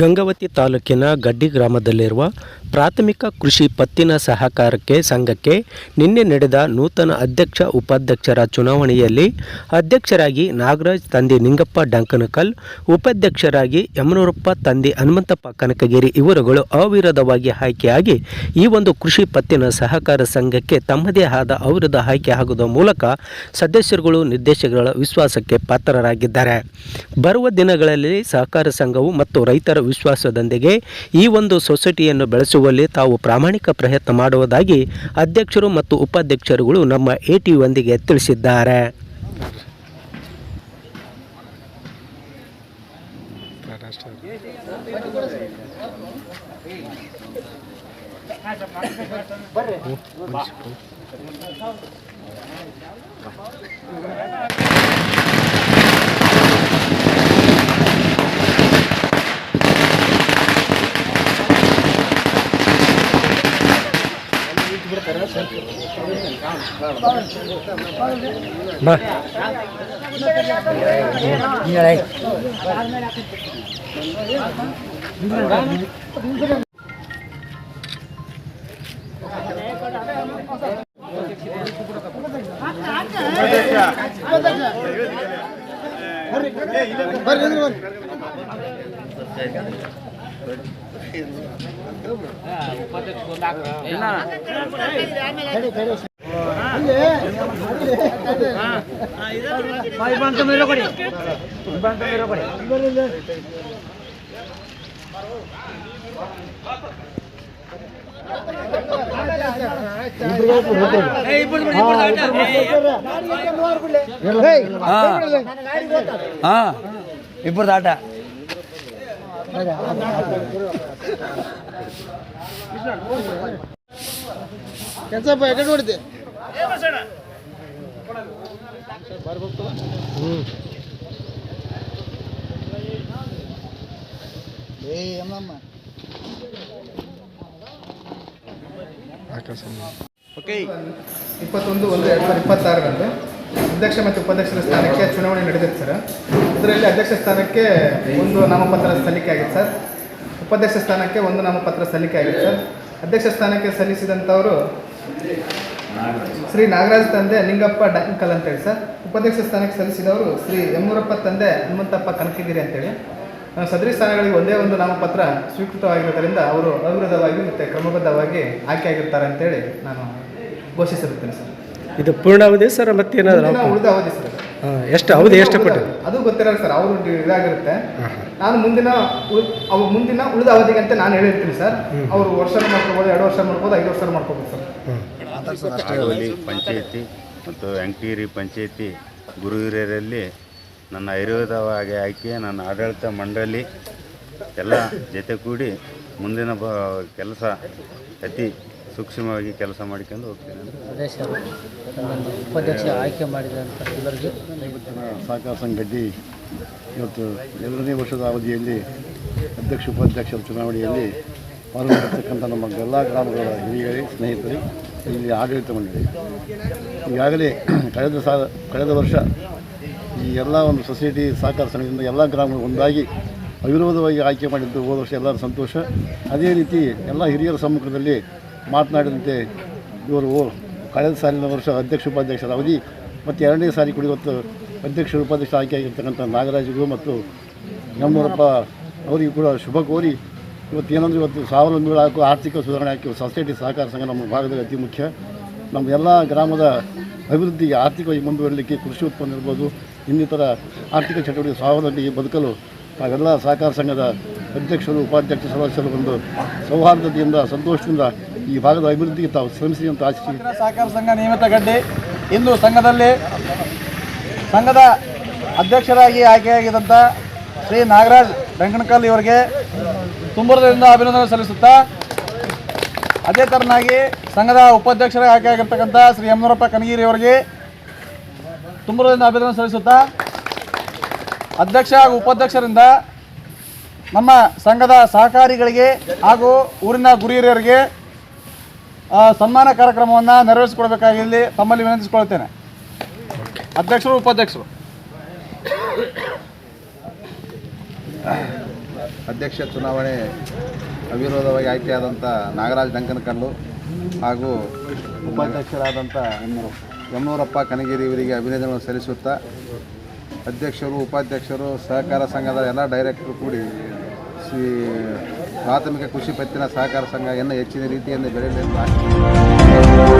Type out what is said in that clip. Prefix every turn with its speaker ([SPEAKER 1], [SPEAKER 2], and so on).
[SPEAKER 1] ಗಂಗಾವತಿ ತಾಲೂಕಿನ ಗಡ್ಡಿ ಗ್ರಾಮದಲ್ಲಿರುವ ಪ್ರಾಥಮಿಕ ಕೃಷಿ ಪತ್ತಿನ ಸಹಕಾರಕ್ಕೆ ಸಂಘಕ್ಕೆ ನಿನ್ನೆ ನಡೆದ ನೂತನ ಅಧ್ಯಕ್ಷ ಉಪಾಧ್ಯಕ್ಷರ ಚುನಾವಣೆಯಲ್ಲಿ ಅಧ್ಯಕ್ಷರಾಗಿ ನಾಗರಾಜ್, ತಂದೆ ನಿಂಗಪ್ಪ ಡಂಕನಕಲ್, ಉಪಾಧ್ಯಕ್ಷರಾಗಿ ಯಮನೂರಪ್ಪ, ತಂದೆ ಹನುಮಂತಪ್ಪ ಕನಕಗಿರಿ ಇವರುಗಳು ಅವಿರೋಧವಾಗಿ ಆಯ್ಕೆಯಾಗಿ ಈ ಒಂದು ಕೃಷಿ ಪತ್ತಿನ ಸಹಕಾರ ಸಂಘಕ್ಕೆ ತಮ್ಮದೇ ಆದ ಅವಿರೋಧ ಆಯ್ಕೆ ಆಗುವ ಮೂಲಕ ಸದಸ್ಯರುಗಳು ನಿರ್ದೇಶಕರ ವಿಶ್ವಾಸಕ್ಕೆ ಪಾತ್ರರಾಗಿದ್ದಾರೆ. ಬರುವ ದಿನಗಳಲ್ಲಿ ಸಹಕಾರ ಸಂಘವು ಮತ್ತು ರೈತರ ವಿಶ್ವಾಸದೊಂದಿಗೆ ಈ ಒಂದು ಸೊಸೈಟಿಯನ್ನು ಬೆಳೆಸುವಲ್ಲಿ ತಾವು ಪ್ರಾಮಾಣಿಕ ಪ್ರಯತ್ನ ಮಾಡುವುದಾಗಿ ಅಧ್ಯಕ್ಷರು ಮತ್ತು ಉಪಾಧ್ಯಕ್ಷರುಗಳು ನಮ್ಮ ಎ Bah. ಟಿ ಒಂದಿಗೆ ತಿಳಿಸಿದ್ದಾರೆ ಬಾ
[SPEAKER 2] ಹಾ ಇಬ್ಬರದು ಆಟ
[SPEAKER 3] ಕೆಲ್ಸಪ್ಪ ಎಕಡೆ ನೋಡಿದ್ದೆ ಏ ಅಮ್ಮಮ್ಮ
[SPEAKER 2] ಓಕೆ
[SPEAKER 3] ಇಪ್ಪತ್ತೊಂದು ಒಂದು ಎರಡು ಸಾವಿರದ ಇಪ್ಪತ್ತಾರರಂದು ಅಧ್ಯಕ್ಷ ಮತ್ತು ಉಪಾಧ್ಯಕ್ಷರ ಸ್ಥಾನಕ್ಕೆ ಚುನಾವಣೆ ನಡೆದಿತ್ತು ಸರ್. ಅದರಲ್ಲಿ ಅಧ್ಯಕ್ಷ ಸ್ಥಾನಕ್ಕೆ ಒಂದು ನಾಮಪತ್ರ ಸಲ್ಲಿಕೆ ಆಗಿತ್ತು ಸರ್. ಉಪಾಧ್ಯಕ್ಷ ಸ್ಥಾನಕ್ಕೆ ಒಂದು ನಾಮಪತ್ರ ಸಲ್ಲಿಕೆ ಆಗಿತ್ತು ಸರ್. ಅಧ್ಯಕ್ಷ ಸ್ಥಾನಕ್ಕೆ ಸಲ್ಲಿಸಿದಂಥವರು ಶ್ರೀ ನಾಗರಾಜ್ ತಂದೆ ನಿಂಗಪ್ಪ ಡಂಕಲ್ ಅಂತೇಳಿ, ಸರ್. ಉಪಾಧ್ಯಕ್ಷ ಸ್ಥಾನಕ್ಕೆ ಸಲ್ಲಿಸಿದವರು ಶ್ರೀ ಯಮ್ಮೂರಪ್ಪ ತಂದೆ ಹನುಮಂತಪ್ಪ ಕನಕಿದಿರಿ ಅಂತೇಳಿ. ಸದರಿ ಸ್ಥಾನಗಳಿಗೆ ಒಂದೇ ಒಂದು ನಾಮಪತ್ರ ಸ್ವೀಕೃತವಾಗಿರೋದರಿಂದ ಅವರು ಅವಿರೋಧವಾಗಿ ಮತ್ತು ಕ್ರಮಬದ್ಧವಾಗಿ ಆಯ್ಕೆಯಾಗಿರ್ತಾರೆ ಅಂತೇಳಿ ನಾನು ಘೋಷಿಸಿರುತ್ತೇನೆ, ಸರ್.
[SPEAKER 1] ಇದು ಪೂರ್ಣಾವಧಿ ಸರ್ ಮತ್ತೇನಾದ್ರು
[SPEAKER 3] ಉಳಿದ ಅವಧಿ ಸರ್.
[SPEAKER 1] ಹಾಂ, ಎಷ್ಟು ಅವಧಿ ಎಷ್ಟು ಕೊಟ್ಟು
[SPEAKER 3] ಅದು ಗೊತ್ತಿರಲ್ಲ ಸರ್ ಅವರು ಇದಾಗಿರುತ್ತೆ. ನಾನು ಮುಂದಿನ ಅವ ಅವು ಮುಂದಿನ ಉಳಿದ ಅವಧಿಗೆ ಅಂತ ನಾನು ಹೇಳಿರ್ತೀನಿ ಸರ್. ಅವರು ವರ್ಷ ಮಾಡ್ಕೋಬೋದು ಎರಡು ವರ್ಷ ಮಾಡ್ಬೋದು ಐದು ವರ್ಷ ಮಾಡ್ಕೋಬೋದು ಸರ್.
[SPEAKER 4] ಪಂಚಾಯತಿ ಮತ್ತು ಅಂಕೇರಿ ಪಂಚಾಯತಿ ಗುರು ಹಿರಿಯರಲ್ಲಿ ನನ್ನ ಆಯುರ್ವೇದವಾಗಿ ಆಯ್ಕೆ ನನ್ನ ಆಡಳಿತ ಮಂಡಳಿ ಎಲ್ಲ ಜೊತೆ ಕೂಡಿ ಮುಂದಿನ ಬ ಕೆಲಸ ಅತಿ ಸೂಕ್ಷ್ಮವಾಗಿ ಕೆಲಸ ಮಾಡ್ಕೊಂಡು ಹೋಗ್ತೇನೆ
[SPEAKER 5] ನನ್ನನ್ನು ಉಪಾಧ್ಯಕ್ಷ ಆಯ್ಕೆ ಮಾಡಿದಂತ ಎಲ್ಲರಿಗೂ
[SPEAKER 6] ಸಹಕಾರ ಸಂಘ ಇವತ್ತು ಎರಡನೇ ವರ್ಷದ ಅವಧಿಯಲ್ಲಿ ಅಧ್ಯಕ್ಷ ಉಪಾಧ್ಯಕ್ಷರ ಚುನಾವಣೆಯಲ್ಲಿ ಪಾಲ್ಗೊಂಡಿರ್ತಕ್ಕಂಥ ನಮ್ಮ ಎಲ್ಲ ಗ್ರಾಮಗಳ ಹಿರಿಯರೇ ಸ್ನೇಹಿತರು ಇಲ್ಲಿ ಆಡಳಿತ ಮಂಡಳಿ ಈಗಾಗಲೇ ಕಳೆದ ಸಾ ಕಳೆದ ವರ್ಷ ಈ ಎಲ್ಲ ಒಂದು ಸೊಸೈಟಿ ಸಹಕಾರ ಸಂಘದಿಂದ ಎಲ್ಲ ಗ್ರಾಮಗಳು ಒಂದಾಗಿ ಅವಿರೋಧವಾಗಿ ಆಯ್ಕೆ ಮಾಡಿದ್ದು ಹೋದ ವರ್ಷ ಎಲ್ಲರ ಸಂತೋಷ. ಅದೇ ರೀತಿ ಎಲ್ಲ ಹಿರಿಯರ ಸಮ್ಮುಖದಲ್ಲಿ ಮಾತನಾಡಿದಂತೆ ಇವರು ಕಳೆದ ಸಾಲಿನ ವರ್ಷ ಅಧ್ಯಕ್ಷ ಉಪಾಧ್ಯಕ್ಷರ ಅವಧಿ ಮತ್ತು ಎರಡನೇ ಸಾರಿ ಕೂಡ ಇವತ್ತು ಅಧ್ಯಕ್ಷ ಉಪಾಧ್ಯಕ್ಷ ಆಯ್ಕೆ ಆಗಿರ್ತಕ್ಕಂಥ ನಾಗರಾಜಿಗೂ ಮತ್ತು ನಮ್ಮೂರಪ್ಪ ಅವರಿಗೂ ಕೂಡ ಶುಭ ಕೋರಿ ಇವತ್ತು ಏನಂದ್ರೆ ಇವತ್ತು ಸ್ವಾವಲಂಬಿಗಳು ಹಾಕು ಆರ್ಥಿಕ ಸುಧಾರಣೆ ಹಾಕಿ ಸೊಸೈಟಿ ಸಹಕಾರ ಸಂಘ ನಮ್ಮ ಭಾಗದಲ್ಲಿ ಅತಿ ಮುಖ್ಯ. ನಮ್ಮ ಎಲ್ಲ ಗ್ರಾಮದ ಅಭಿವೃದ್ಧಿಗೆ ಆರ್ಥಿಕವಾಗಿ ಮುಂದುವರಲಿಕ್ಕೆ ಕೃಷಿ ಉತ್ಪನ್ನ ಇರ್ಬೋದು, ಇನ್ನಿತರ ಆರ್ಥಿಕ ಚಟುವಟಿಕೆ ಸ್ವಾವಲಂಬಿ ಬದುಕಲು ತಾವೆಲ್ಲ ಸಹಕಾರ ಸಂಘದ ಅಧ್ಯಕ್ಷರು ಉಪಾಧ್ಯಕ್ಷ ಸದಸ್ಯರು ಬಂದು ಸೌಹಾರ್ದತೆಯಿಂದ, ಸಂತೋಷದಿಂದ ಈ ಭಾಗದ ಅಭಿವೃದ್ಧಿಗೆ ತಾವು ಶ್ರಮಿಸಿ ಅಂತ ಆಶಿಸಿ
[SPEAKER 7] ಸಹಕಾರ ಸಂಘ ನಿಯಮಿತ ಗಡ್ಡೆ ಇಂದು ಸಂಘದಲ್ಲಿ ಸಂಘದ ಅಧ್ಯಕ್ಷರಾಗಿ ಆಯ್ಕೆಯಾಗಿದ್ದಂಥ ಶ್ರೀ ನಾಗರಾಜ್ ರಂಗಣಕಲ್ ಇವರಿಗೆ ತುಂಬುರದಿಂದ ಅಭಿನಂದನೆ ಸಲ್ಲಿಸುತ್ತಾ ಅದೇ ಥರನಾಗಿ ಸಂಘದ ಉಪಾಧ್ಯಕ್ಷರಾಗಿ ಆಯ್ಕೆಯಾಗಿರ್ತಕ್ಕಂಥ ಶ್ರೀ ಯಮನೂರಪ್ಪ ಕನಗಿರಿ ಅವರಿಗೆ ತುಂಬುರದಿಂದ ಅಭಿನಂದನೆ ಸಲ್ಲಿಸುತ್ತಾ ಅಧ್ಯಕ್ಷ ಹಾಗೂ ಉಪಾಧ್ಯಕ್ಷರಿಂದ ನಮ್ಮ ಸಂಘದ ಸಹಕಾರಿಗಳಿಗೆ ಹಾಗೂ ಊರಿನ ಗುರಿಯರಿಗೆ ಸನ್ಮಾನ ಕಾರ್ಯಕ್ರಮವನ್ನು ನೆರವೇರಿಸಿಕೊಡ್ಬೇಕಾಗಿ ತಮ್ಮಲ್ಲಿ ವಿನಂತಿಸಿಕೊಳ್ತೇನೆ. ಅಧ್ಯಕ್ಷರು, ಉಪಾಧ್ಯಕ್ಷರು.
[SPEAKER 8] ಅಧ್ಯಕ್ಷ ಚುನಾವಣೆ ಅವಿರೋಧವಾಗಿ ಆಯ್ಕೆಯಾದಂಥ ನಾಗರಾಜ್ ಡಂಕನಕಲ್ಲು ಹಾಗೂ ಉಪಾಧ್ಯಕ್ಷರಾದಂಥ ಯಮನೂರಪ್ಪ ಕನಗಿರಿ ಇವರಿಗೆ ಅಭಿನಂದನೆಗಳನ್ನು ಸಲ್ಲಿಸುತ್ತಾ, ಅಧ್ಯಕ್ಷರು, ಉಪಾಧ್ಯಕ್ಷರು, ಸಹಕಾರ ಸಂಘದ ಎಲ್ಲ ಡೈರೆಕ್ಟರು ಕೂಡಿ ಶ್ರೀ ಪ್ರಾಥಮಿಕ ಕೃಷಿ ಪತ್ತಿನ ಸಹಕಾರ ಸಂಘ ಇನ್ನೂ ಹೆಚ್ಚಿನ ರೀತಿಯಿಂದ ಬೆಳೆಯಲಿ ಎಂದು ಆಶಿಸುತ್ತೇನೆ.